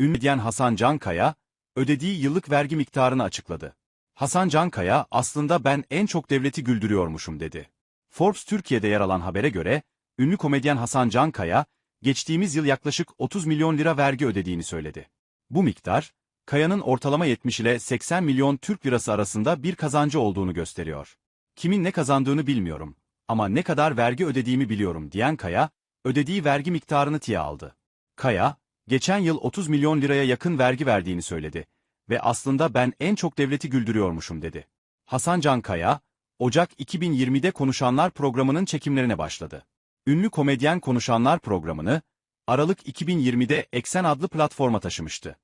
ünlü diyen Hasan Cankaya, ödediği yıllık vergi miktarını açıkladı. Hasan Cankaya, aslında ben en çok devleti güldürüyormuşum dedi. Forbes Türkiye'de yer alan habere göre, ünlü komedyen Hasan Cankaya, geçtiğimiz yıl yaklaşık 30 milyon lira vergi ödediğini söyledi. Bu miktar, Kaya'nın ortalama 70 ile 80 milyon Türk lirası arasında bir kazancı olduğunu gösteriyor. Kimin ne kazandığını bilmiyorum ama ne kadar vergi ödediğimi biliyorum diyen Kaya, ödediği vergi miktarını tiye aldı. Kaya, geçen yıl 30 milyon liraya yakın vergi verdiğini söyledi ve aslında ben en çok devleti güldürüyormuşum dedi. Hasan Can Kaya, Ocak 2020'de Konuşanlar programının çekimlerine başladı. Ünlü komedyen Konuşanlar programını, Aralık 2020'de Eksen adlı platforma taşımıştı.